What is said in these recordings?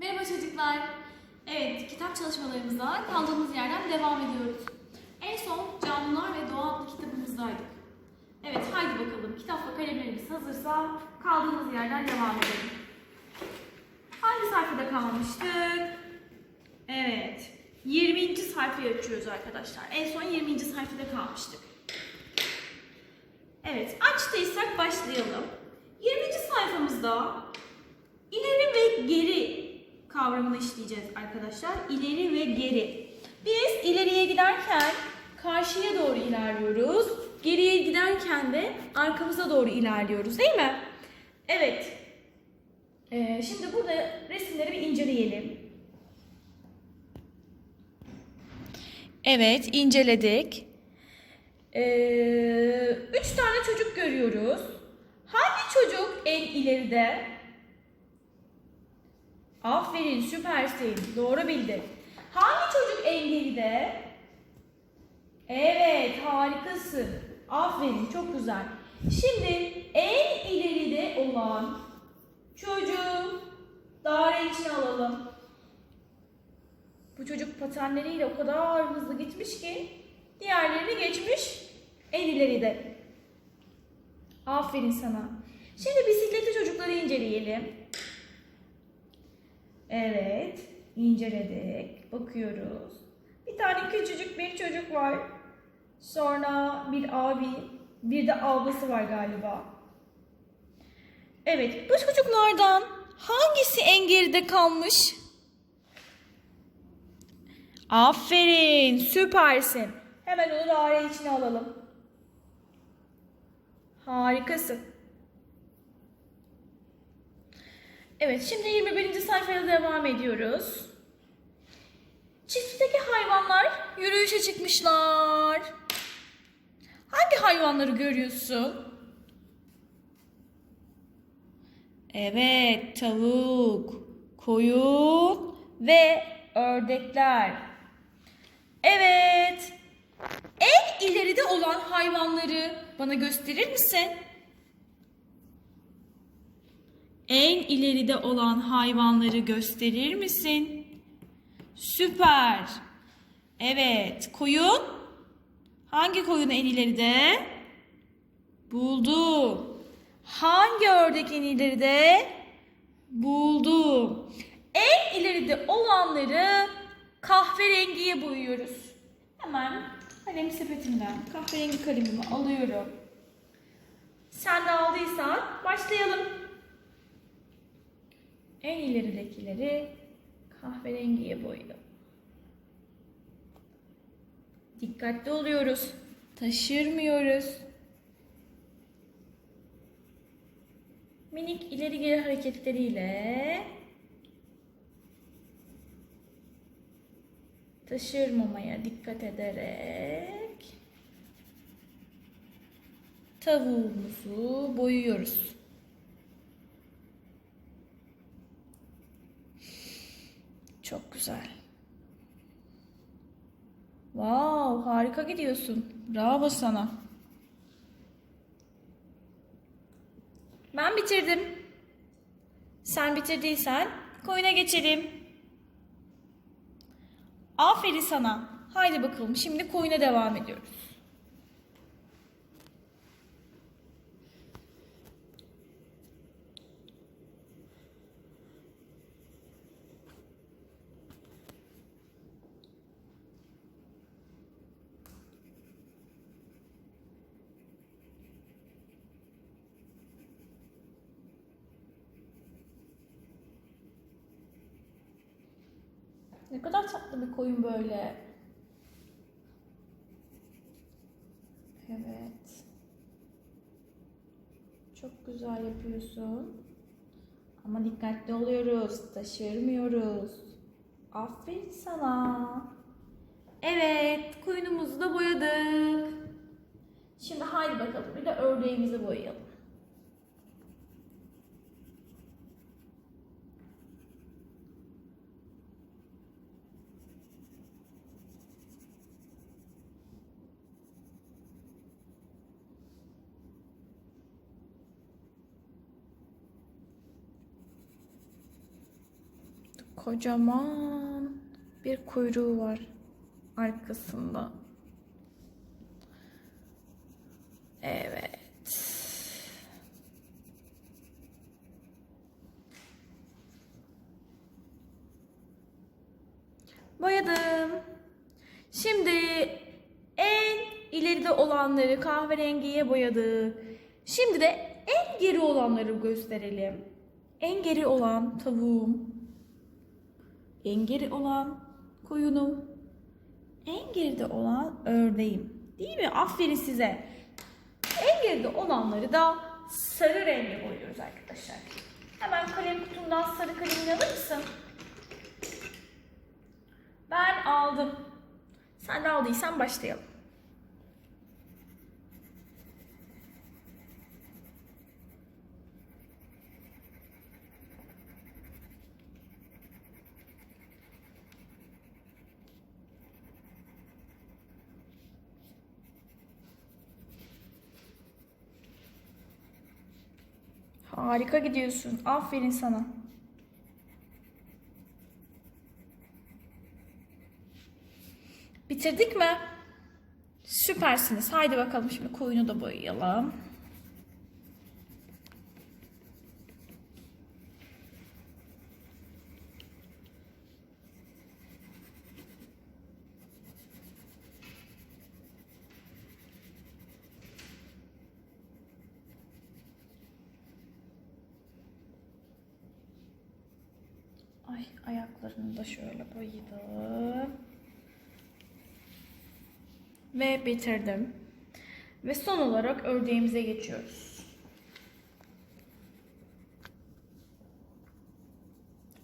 Merhaba çocuklar. Evet, kitap çalışmalarımıza kaldığımız yerden devam ediyoruz. En son Canlılar ve Doğa adlı kitabımızdaydık. Evet, haydi bakalım. Kitap ve kalemlerimiz hazırsa kaldığımız yerden devam edelim. Hangi sayfada kalmıştık? Evet, 20. sayfayı açıyoruz arkadaşlar. En son 20. sayfada kalmıştık. Evet, açtıysak başlayalım. 20. sayfamızda ileri ve geri kavramını işleyeceğiz arkadaşlar. İleri ve geri. Biz ileriye giderken karşıya doğru ilerliyoruz. Geriye giderken de arkamıza doğru ilerliyoruz değil mi? Evet. Ee, şimdi burada resimleri bir inceleyelim. Evet, inceledik. Ee, üç tane çocuk görüyoruz. Hangi çocuk en ileride? Aferin, süpersin. Doğru bildin. Hangi çocuk en geride? Evet, harikasın. Aferin, çok güzel. Şimdi en ileride olan çocuğu daire içine alalım. Bu çocuk patenleriyle o kadar hızlı gitmiş ki diğerlerini geçmiş en ileride. Aferin sana. Şimdi bisikletli çocukları inceleyelim. Evet, inceledik. Bakıyoruz. Bir tane küçücük bir çocuk var. Sonra bir abi, bir de ablası var galiba. Evet, bu çocuklardan hangisi en geride kalmış? Aferin, süpersin. Hemen onu daire içine alalım. Harikasın. Evet, şimdi 21. sayfaya devam ediyoruz. Çiftlikteki hayvanlar yürüyüşe çıkmışlar. Hangi hayvanları görüyorsun? Evet, tavuk, koyun ve ördekler. Evet. En ileride olan hayvanları bana gösterir misin? En ileride olan hayvanları gösterir misin? Süper. Evet, koyun. Hangi koyun en ileride? Buldu. Hangi ördek en ileride? Buldu. En ileride olanları kahverengiye boyuyoruz. Hemen kalem sepetinden kahverengi kalemimi alıyorum. Sen de aldıysan başlayalım. En ileridekileri kahverengiye boyayalım. Dikkatli oluyoruz. Taşırmıyoruz. Minik ileri geri hareketleriyle taşırmamaya dikkat ederek tavuğumuzu boyuyoruz. Çok güzel. Wow, harika gidiyorsun. Bravo sana. Ben bitirdim. Sen bitirdiysen koyuna geçelim. Aferin sana. Haydi bakalım şimdi koyuna devam ediyoruz. Ne kadar tatlı bir koyun böyle. Evet. Çok güzel yapıyorsun. Ama dikkatli oluyoruz. Taşırmıyoruz. Aferin sana. Evet, koyunumuzu da boyadık. Şimdi haydi bakalım bir de ördeğimizi boyayalım. Kocaman bir kuyruğu var arkasında. Evet. Boyadım. Şimdi en ileride olanları kahverengiye boyadık. Şimdi de en geri olanları gösterelim. En geri olan tavuğum. En geri olan koyunum. En geride olan ördeğim. Değil mi? Aferin size. En geride olanları da sarı renge boyuyoruz arkadaşlar. Hemen kalem kutumdan sarı kalemini alır mısın? Ben aldım. Sen de aldıysan başlayalım. Harika gidiyorsun. Aferin sana. Bitirdik mi? Süpersiniz. Haydi bakalım şimdi koyunu da boyayalım. Ay ayaklarını da şöyle boyadım. Ve bitirdim. Ve son olarak ördeğimize geçiyoruz.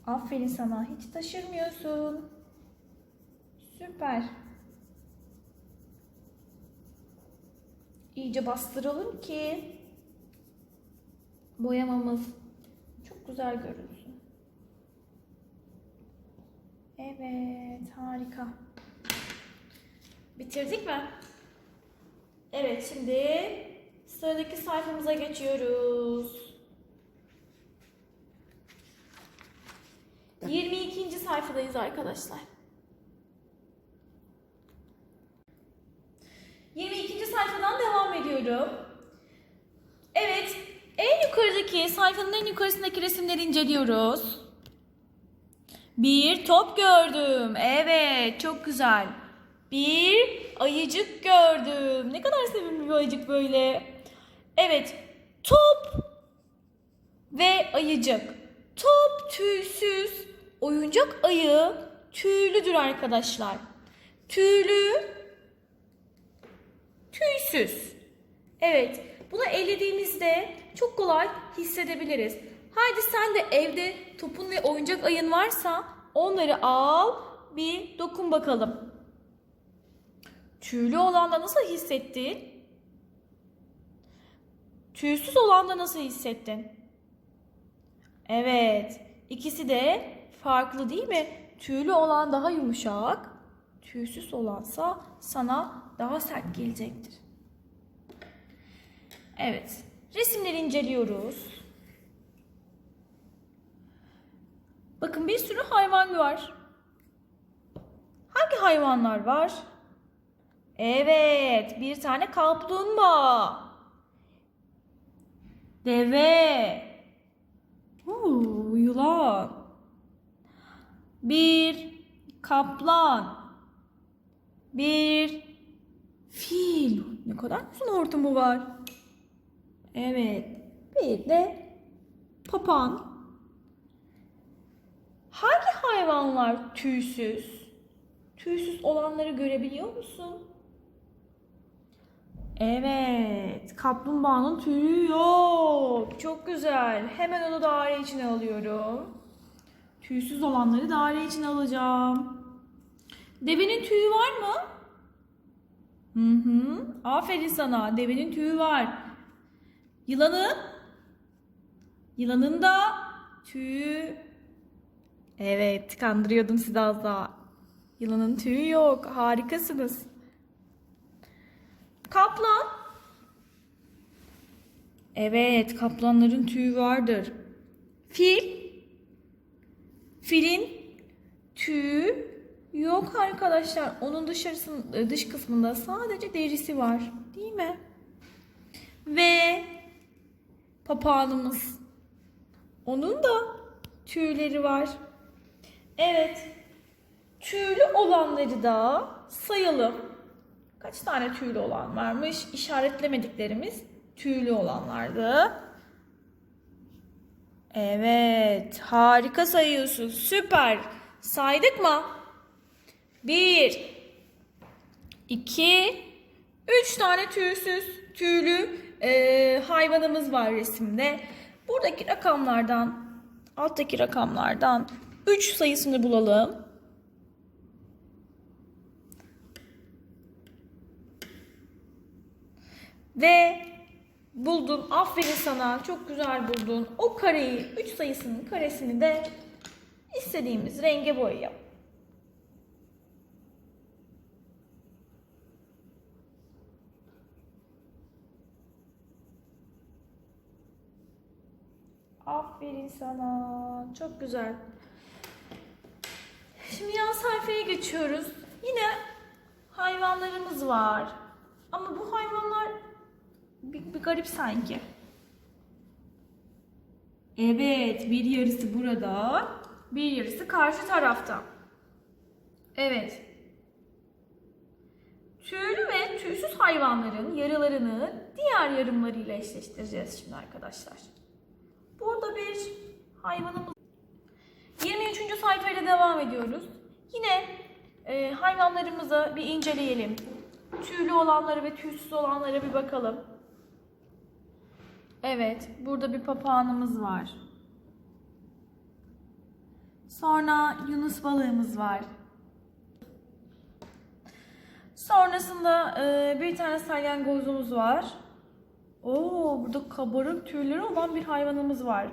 Aferin sana. Hiç taşırmıyorsun. Süper. İyice bastıralım ki boyamamız çok güzel görünsün. Evet, harika. Bitirdik mi? Evet, şimdi sıradaki sayfamıza geçiyoruz. 22. sayfadayız arkadaşlar. 22. sayfadan devam ediyorum. Evet, en yukarıdaki sayfanın en yukarısındaki resimleri inceliyoruz. Bir top gördüm. Evet, çok güzel. Bir ayıcık gördüm. Ne kadar sevimli bir ayıcık böyle. Evet, top ve ayıcık. Top tüysüz, oyuncak ayı tüylüdür arkadaşlar. Tüylü, tüysüz. Evet, bunu ellediğimizde çok kolay hissedebiliriz. Haydi sen de evde topun ve oyuncak ayın varsa onları al, bir dokun bakalım. Tüylü olanda nasıl hissettin? Tüysüz olanda nasıl hissettin? Evet, ikisi de farklı değil mi? Tüylü olan daha yumuşak, tüysüz olansa sana daha sert gelecektir. Evet, resimleri inceliyoruz. Bakın bir sürü hayvan var. Hangi hayvanlar var? Evet, bir tane kaplumbağa. Deve. Oo, yılan. Bir kaplan. Bir fil. Ne kadar uzun hortumu var. Evet. Bir de papağan. Hangi hayvanlar tüysüz? Tüysüz olanları görebiliyor musun? Evet, kaplumbağanın tüyü yok. Çok güzel. Hemen onu daire içine alıyorum. Tüysüz olanları daire içine alacağım. Devenin tüyü var mı? Hı hı. Aferin sana. Devenin tüyü var. Yılanın? Yılanın da tüyü Evet, kandırıyordum sizi az daha. Yılanın tüyü yok. Harikasınız. Kaplan. Evet, kaplanların tüyü vardır. Fil. Filin tüy yok arkadaşlar. Onun dışarısın, dış kısmında sadece derisi var. Değil mi? Ve papağanımız. Onun da tüyleri var. Evet. Tüylü olanları da sayalım. Kaç tane tüylü olan varmış? İşaretlemediklerimiz tüylü olanlardı. Evet, harika sayıyorsun. Süper. Saydık mı? Bir, iki, üç tane tüysüz, tüylü e, hayvanımız var resimde. Buradaki rakamlardan, alttaki rakamlardan 3 sayısını bulalım. Ve buldun. Aferin sana. Çok güzel buldun. O kareyi, 3 sayısının karesini de istediğimiz renge boyayalım. Aferin sana. Çok güzel. Şimdi yan sayfaya geçiyoruz. Yine hayvanlarımız var. Ama bu hayvanlar bir, bir garip sanki. Evet, bir yarısı burada, bir yarısı karşı tarafta. Evet. Tüylü ve tüysüz hayvanların yarılarını diğer yarımlarıyla eşleştireceğiz şimdi arkadaşlar. Burada bir hayvanımız 23. sayfayla devam ediyoruz. Yine e, hayvanlarımızı bir inceleyelim. Tüylü olanları ve tüysüz olanlara bir bakalım. Evet, burada bir papağanımız var. Sonra yunus balığımız var. Sonrasında e, bir tane salyangozumuz var. Oo, burada kabarık tüyleri olan bir hayvanımız var.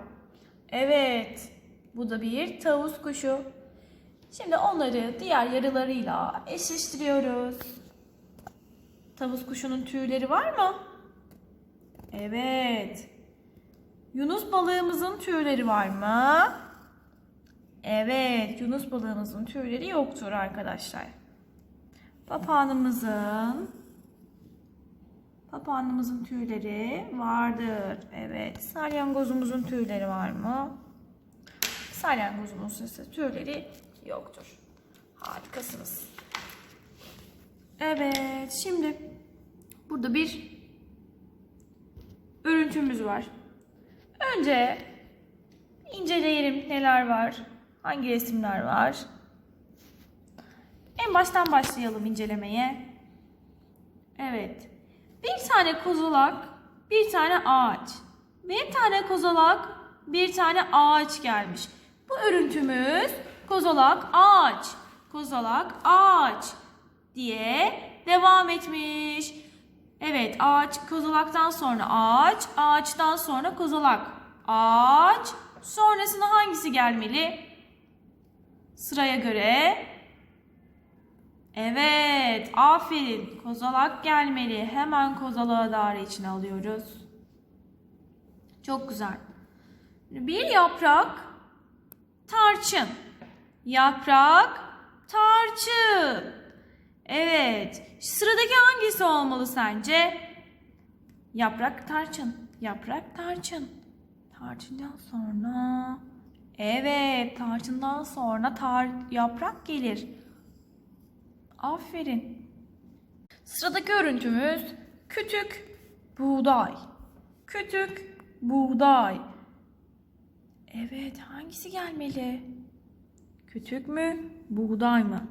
Evet, bu da bir tavus kuşu. Şimdi onları diğer yarılarıyla eşleştiriyoruz. Tavus kuşunun tüyleri var mı? Evet. Yunus balığımızın tüyleri var mı? Evet, Yunus balığımızın tüyleri yoktur arkadaşlar. Papağanımızın Papağanımızın tüyleri vardır. Evet. Salyangozumuzun tüyleri var mı? Salyangozumuzun ise tüyleri yoktur. Harikasınız. Evet. Şimdi burada bir örüntümüz var. Önce inceleyelim neler var. Hangi resimler var. En baştan başlayalım incelemeye. Evet. Bir tane kozalak, bir tane ağaç. Bir tane kozalak, bir tane ağaç gelmiş. Bu örüntümüz kozalak, ağaç, kozalak, ağaç diye devam etmiş. Evet, ağaç kozalaktan sonra ağaç, ağaçtan sonra kozalak. Ağaç, sonrasında hangisi gelmeli? Sıraya göre Evet, aferin. Kozalak gelmeli. Hemen kozalağı daire içine alıyoruz. Çok güzel. Bir yaprak tarçın. Yaprak tarçın. Evet. Sıradaki hangisi olmalı sence? Yaprak tarçın. Yaprak tarçın. Tarçından sonra Evet, tarçından sonra tar yaprak gelir. Aferin. Sıradaki örüntümüz kütük buğday. Kütük buğday. Evet, hangisi gelmeli? Kütük mü, buğday mı?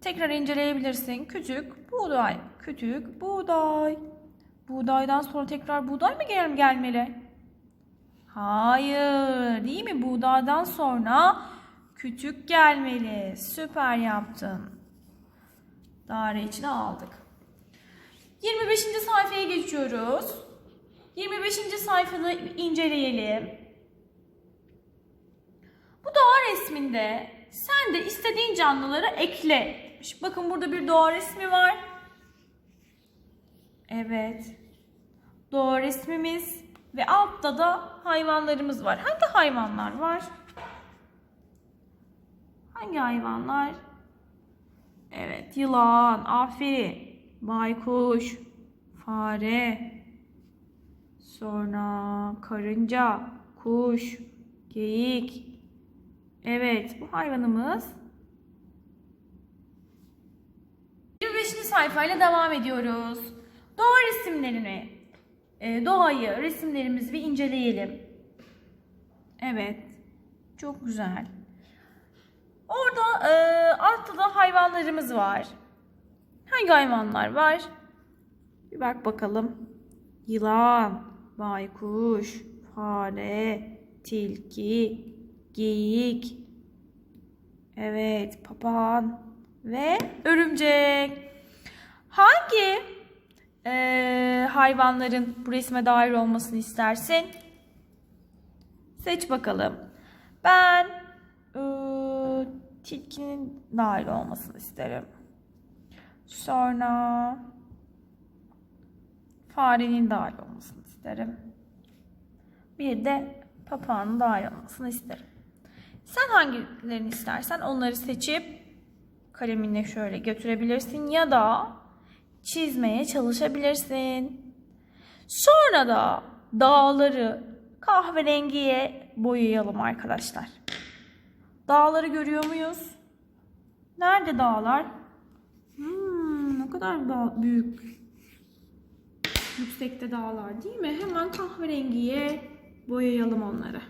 Tekrar inceleyebilirsin. Kütük, buğday. Kütük, buğday. Buğdaydan sonra tekrar buğday mı gel gelmeli? Hayır, değil mi? Buğdaydan sonra kütük gelmeli. Süper yaptın daire içine aldık. 25. sayfaya geçiyoruz. 25. sayfada inceleyelim. Bu doğa resminde sen de istediğin canlıları ekle. Bakın burada bir doğa resmi var. Evet. Doğa resmimiz ve altta da hayvanlarımız var. Hangi hayvanlar var? Hangi hayvanlar? Evet, yılan, aferin. Baykuş, fare, sonra karınca, kuş, geyik. Evet, bu hayvanımız. 25. sayfayla devam ediyoruz. Doğa resimlerini, e, doğayı, resimlerimizi bir inceleyelim. Evet, çok güzel. Orada e, altta da hayvanlarımız var. Hangi hayvanlar var? Bir bak bakalım. Yılan, baykuş, fare, tilki, geyik. Evet, papağan ve örümcek. Hangi e, hayvanların bu resme dahil olmasını istersin? Seç bakalım. Ben e, tilkinin dahil olmasını isterim. Sonra farenin dahil olmasını isterim. Bir de papağanın dahil olmasını isterim. Sen hangilerini istersen onları seçip kaleminle şöyle götürebilirsin ya da çizmeye çalışabilirsin. Sonra da dağları kahverengiye boyayalım arkadaşlar. Dağları görüyor muyuz? Nerede dağlar? Hmm, ne kadar büyük. Yüksekte dağlar değil mi? Hemen kahverengiye boyayalım onları.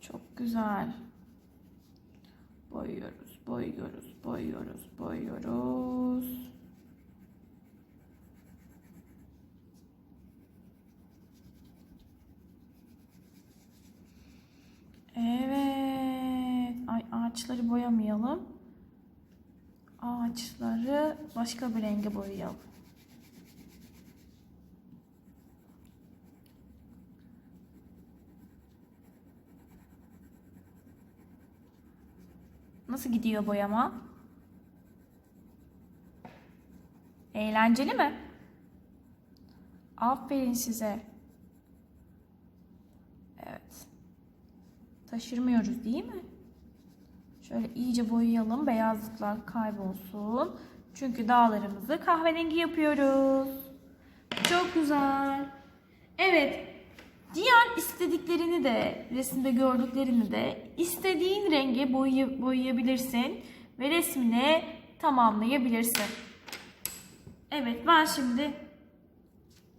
Çok güzel. Boyuyoruz, boyuyoruz, boyuyoruz, boyuyoruz. Evet. Ay ağaçları boyamayalım. Ağaçları başka bir renge boyayalım. Nasıl gidiyor boyama? Eğlenceli mi? Aferin size. Evet. Taşırmıyoruz değil mi? Şöyle iyice boyayalım. Beyazlıklar kaybolsun. Çünkü dağlarımızı kahverengi yapıyoruz. Çok güzel. Evet. Diğer istediklerini de resimde gördüklerini de istediğin renge boyay- boyayabilirsin ve resmini tamamlayabilirsin. Evet ben şimdi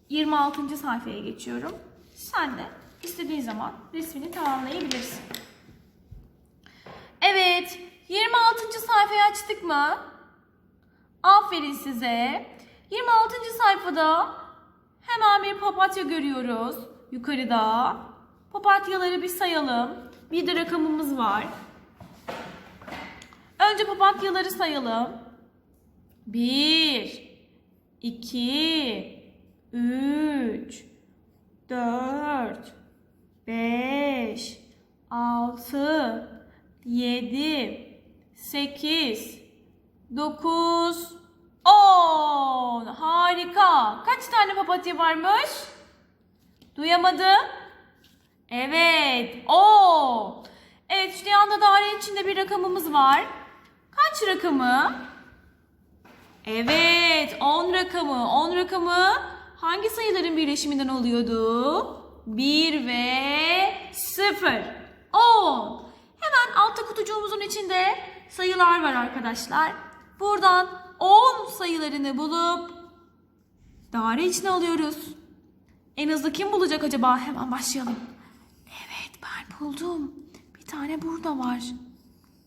26. sayfaya geçiyorum. Sen de istediğin zaman resmini tamamlayabilirsin. Evet 26. sayfayı açtık mı? Aferin size. 26. sayfada hemen bir papatya görüyoruz yukarıda. Papatyaları bir sayalım. Bir de rakamımız var. Önce papatyaları sayalım. 1 2 3 4 5 6 7 8 9 10 Harika. Kaç tane papatya varmış? Duyamadım. Evet. O. Evet şu anda daire içinde bir rakamımız var. Kaç rakamı? Evet 10 rakamı. 10 rakamı hangi sayıların birleşiminden oluyordu? 1 ve 0. 10. Hemen altta kutucuğumuzun içinde sayılar var arkadaşlar. Buradan 10 sayılarını bulup daire içine alıyoruz. En hızlı kim bulacak acaba? Hemen başlayalım. Evet ben buldum. Bir tane burada var.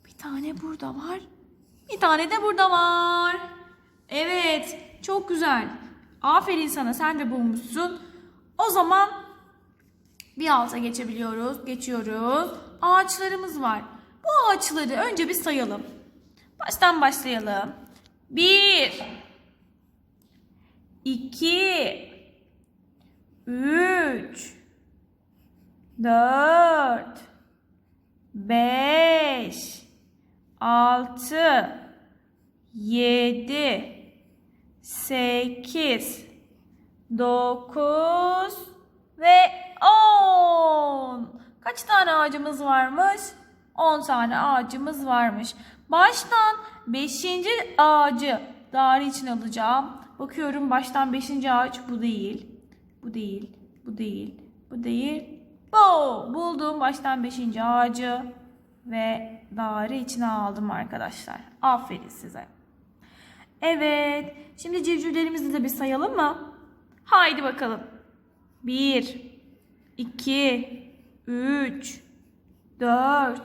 Bir tane burada var. Bir tane de burada var. Evet çok güzel. Aferin sana sen de bulmuşsun. O zaman bir alta geçebiliyoruz. Geçiyoruz. Ağaçlarımız var. Bu ağaçları önce bir sayalım. Baştan başlayalım. Bir. iki, Üç. Dört. Beş. Altı. Yedi. 8, 9 ve 10. Kaç tane ağacımız varmış? 10 tane ağacımız varmış. Baştan 5. ağacı daire için alacağım. Bakıyorum baştan 5. ağaç bu değil. Bu değil. Bu değil. Bu değil. Bu. Buldum baştan 5. ağacı ve daire içine aldım arkadaşlar. Aferin size. Evet. Şimdi civcivlerimizi de bir sayalım mı? Haydi bakalım. 1 2 3 4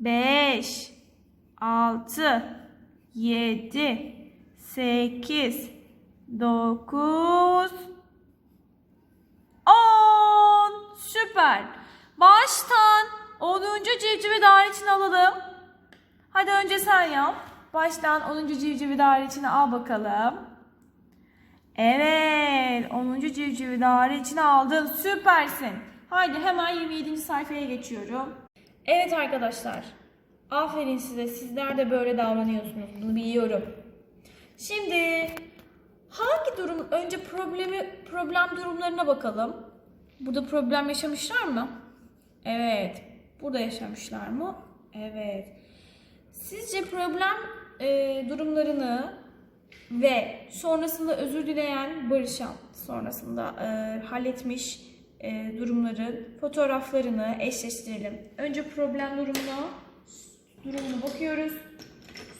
5 6 7 8 9 10 Süper. Baştan 10. civcivi daire alalım. Hadi önce sen yap. Baştan 10. civcivi daire al bakalım. Evet. 10. civcivi daire aldın. Süpersin. Haydi hemen 27. sayfaya geçiyorum. Evet arkadaşlar. Aferin size. Sizler de böyle davranıyorsunuz. Bunu biliyorum. Şimdi hangi durum önce problemi problem durumlarına bakalım. Burada problem yaşamışlar mı? Evet. Burada yaşamışlar mı? Evet. Sizce problem e, durumlarını ve sonrasında özür dileyen, barışan, sonrasında e, halletmiş e, durumların fotoğraflarını eşleştirelim. Önce problem durumuna durumuna bakıyoruz.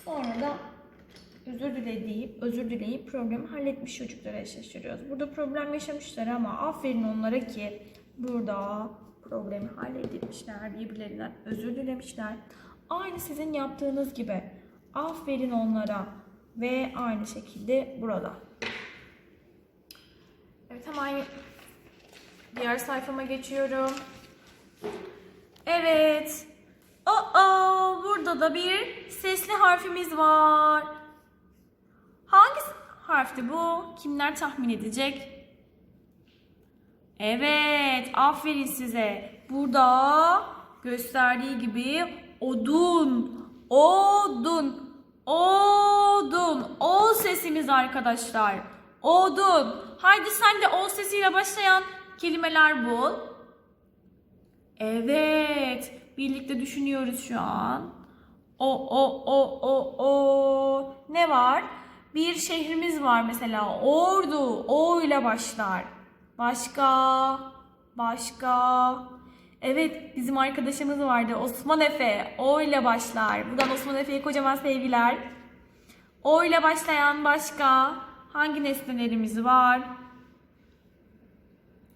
Sonra da özür dileyip, özür dileyip problemi halletmiş çocukları eşleştiriyoruz. Burada problem yaşamışlar ama aferin onlara ki burada problemi halledilmişler, birbirlerinden özür dilemişler. Aynı sizin yaptığınız gibi. Aferin onlara ve aynı şekilde burada. Evet hemen diğer sayfama geçiyorum. Evet. Aa, burada da bir sesli harfimiz var. Hangi harfti bu? Kimler tahmin edecek? Evet, aferin size. Burada gösterdiği gibi odun, odun, odun, o sesimiz arkadaşlar. Odun. Haydi sen de o sesiyle başlayan kelimeler bul. Evet, birlikte düşünüyoruz şu an. O, o, o, o, o. Ne var? Bir şehrimiz var mesela. Ordu. O ile başlar. Başka. Başka. Evet bizim arkadaşımız vardı. Osman Efe. O ile başlar. Buradan Osman Efe'ye kocaman sevgiler. O ile başlayan başka. Hangi nesnelerimiz var?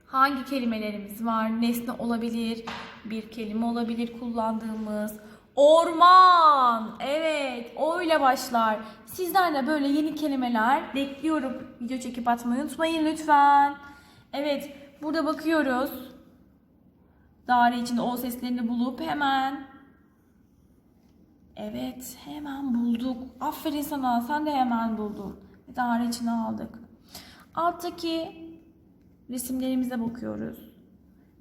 Hangi kelimelerimiz var? Nesne olabilir, bir kelime olabilir kullandığımız. Orman. Evet, o ile başlar. Sizden de böyle yeni kelimeler bekliyorum. Video çekip atmayı unutmayın lütfen. Evet, burada bakıyoruz. Daire içinde o seslerini bulup hemen Evet, hemen bulduk. Aferin sana, sen de hemen buldun. Daire içine aldık. Alttaki resimlerimize bakıyoruz.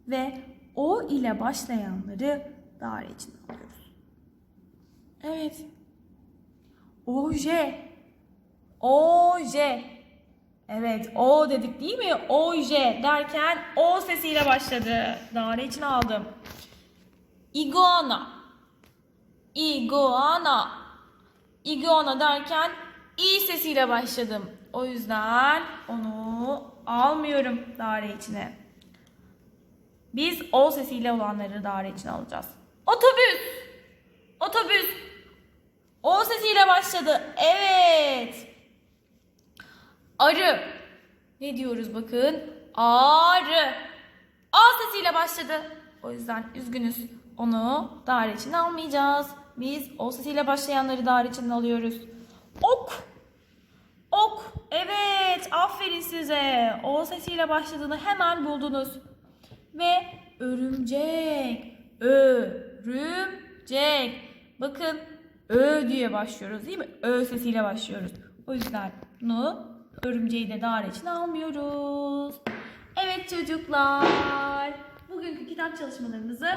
Ve o ile başlayanları daire içine alıyoruz. Evet. Oje. Oje. Evet, o dedik değil mi? Oje derken o sesiyle başladı. Daire içine aldım. Iguana. Iguana. Iguana derken i sesiyle başladım. O yüzden onu almıyorum daire içine. Biz o sesiyle olanları daire içine alacağız. Otobüs. Otobüs. O sesiyle başladı. Evet. Arı. Ne diyoruz bakın? Arı. A sesiyle başladı. O yüzden üzgünüz. Onu daire içine almayacağız. Biz o sesiyle başlayanları daire içine alıyoruz. Ok. Ok. Evet. Aferin size. O sesiyle başladığını hemen buldunuz. Ve örümcek. Örümcek. Bakın ö diye başlıyoruz değil mi? Ö sesiyle başlıyoruz. O yüzden bunu örümceği de daire içine almıyoruz. Evet çocuklar. Bugünkü kitap çalışmalarımızı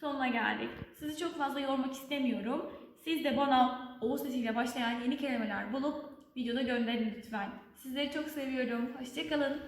sonuna geldik. Sizi çok fazla yormak istemiyorum. Siz de bana o sesiyle başlayan yeni kelimeler bulup videoda gönderin lütfen. Sizleri çok seviyorum. Hoşçakalın.